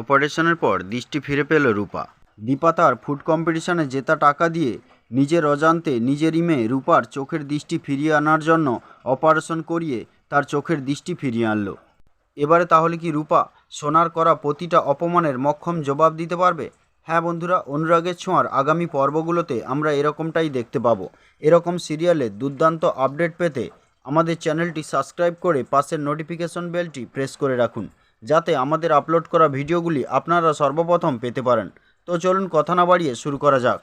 অপারেশনের পর দৃষ্টি ফিরে পেল রূপা। দীপা তার ফুড কম্পিটিশনে জেতা টাকা দিয়ে নিজের অজান্তে নিজেরই মেয়ে রূপার চোখের দৃষ্টি ফিরিয়ে আনার জন্য অপারেশন করিয়ে তার চোখের দৃষ্টি ফিরিয়ে আনলো। এবারে তাহলে কি রূপা সোনার করা প্রতিটা অপমানের মক্ষম জবাব দিতে পারবে? হ্যাঁ বন্ধুরা, অনুরাগের ছোঁয়ার আগামী পর্বগুলোতে আমরা এরকমটাই দেখতে পাবো। এরকম সিরিয়ালে দুর্দান্ত আপডেট পেতে আমাদের চ্যানেলটি সাবস্ক্রাইব করে পাশের নোটিফিকেশন বেলটি প্রেস করে রাখুন। যাতে আমাদের আপলোড করা ভিডিওগুলি আপনারা সর্বপ্রথম পেতে পারেন। তো চলুন কথা না বাড়িয়ে শুরু করা যাক।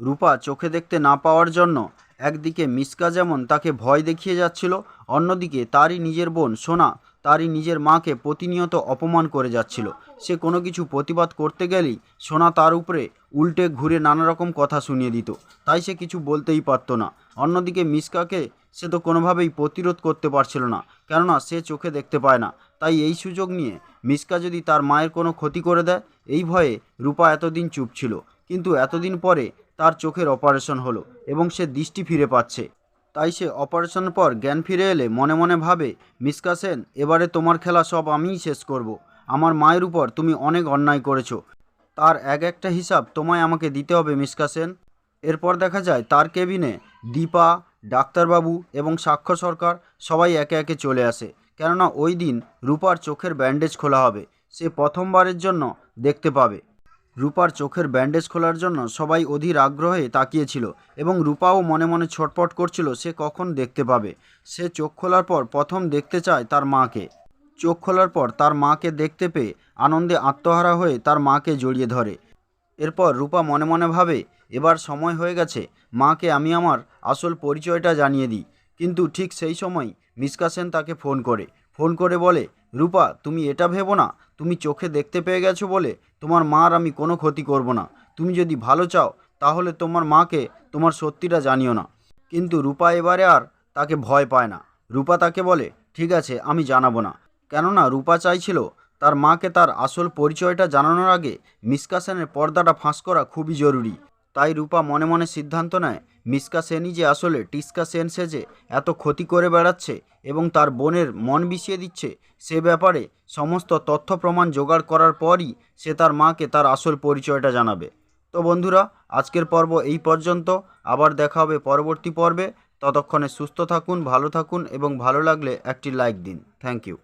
রূপা চোখে দেখতে না পাওয়ার জন্য একদিকে মিসকা যেমন তাকে ভয় দেখিয়ে যাচ্ছিল, অন্যদিকে তারই নিজের বোন সোনা তারই নিজের মাকে প্রতিনিয়ত অপমান করে যাচ্ছিল। সে কোনো কিছু প্রতিবাদ করতে গেলেই সোনা তার উপরে উল্টে ঘুরে নানা রকম কথা শুনিয়ে দিত। তাই সে কিছু বলতেই পারতো না। অন্যদিকে মিসকাকে সে তো কোনোভাবেই প্রতিরোধ করতে পারছিল না, কেননা সে চোখে দেখতে পায় না। তাই এই সুযোগ নিয়ে মিসকা যদি তার মায়ের কোনো ক্ষতি করে দেয়, এই ভয়ে রূপা এতদিন চুপ ছিল। কিন্তু এতদিন পরে তার চোখের অপারেশন হলো এবং সে দৃষ্টি ফিরে পাচ্ছে। তাই সে অপারেশনের পর জ্ঞান ফিরে এলে মনে মনে ভাবে, মিসকা সেন, এবারে তোমার খেলা সব আমিই শেষ করব। আমার মায়ের উপর তুমি অনেক অন্যায় করেছ। তার এক একটা হিসাব তোমায় আমাকে দিতে হবে, মিসকা সেন এরপর দেখা যায় তার কেবিনে দীপা, ডাক্তারবাবু এবং সাক্ষ্য সরকার সবাই একে একে চলে আসে। কেননা ওই দিন রূপার চোখের ব্যান্ডেজ খোলা হবে। সে প্রথমবারের জন্য দেখতে পাবে। রূপার চোখের ব্যান্ডেজ খোলার জন্য সবাই অধীর আগ্রহে তাকিয়েছিল এবং রূপাও মনে মনে ছটপট করছিল সে কখন দেখতে পাবে। সে চোখ খোলার পর প্রথম দেখতে চায় তার মাকে। চোখ খোলার পর তার মাকে দেখতে পেয়ে আনন্দে আত্মহারা হয়ে তার মাকে জড়িয়ে ধরে। এরপর রূপা মনে মনে ভাবে, এবার সময় হয়ে গেছে। মাকে আমি আমার আসল পরিচয়টা জানিয়ে দিই। কিন্তু ঠিক সেই সময় মিসকা সেন তাকে ফোন করে। ফোন করে বলে, রূপা, তুমি এটা ভেবো না। তুমি চোখে দেখতে পেয়ে গেছো বলে তোমার মার আমি কোনো ক্ষতি করব না। তুমি যদি ভালো চাও, তাহলে তোমার মাকে তোমার সত্যিটা জানিও না কিন্তু রূপা এবারে আর তাকে ভয় পায় না। রূপা তাকে বলে, ঠিক আছে, আমি জানাব না কেননা রূপা চাইছিল তার মাকে তার আসল পরিচয়টা জানানোর আগে মিসকা সেনের পর্দাটা ফাঁস করা খুবই জরুরি। তাই রূপা মনে মনে সিদ্ধান্ত নেয়, মিসকা সেনই যে আসলে টিসকা সেন সেজে এত ক্ষতি করে বেড়াচ্ছে এবং তার বোনের মন বিষিয়ে দিচ্ছে, সে ব্যাপারে সমস্ত তথ্য প্রমাণ জোগাড় করার পরই সে তার মাকে তার আসল পরিচয়টা জানাবে। তো বন্ধুরা, আজকের পর্ব এই পর্যন্ত। আবার দেখা হবে পরবর্তী পর্বে। ততক্ষণে সুস্থ থাকুন, ভালো থাকুন এবং ভালো লাগলে একটি লাইক দিন। Thank you.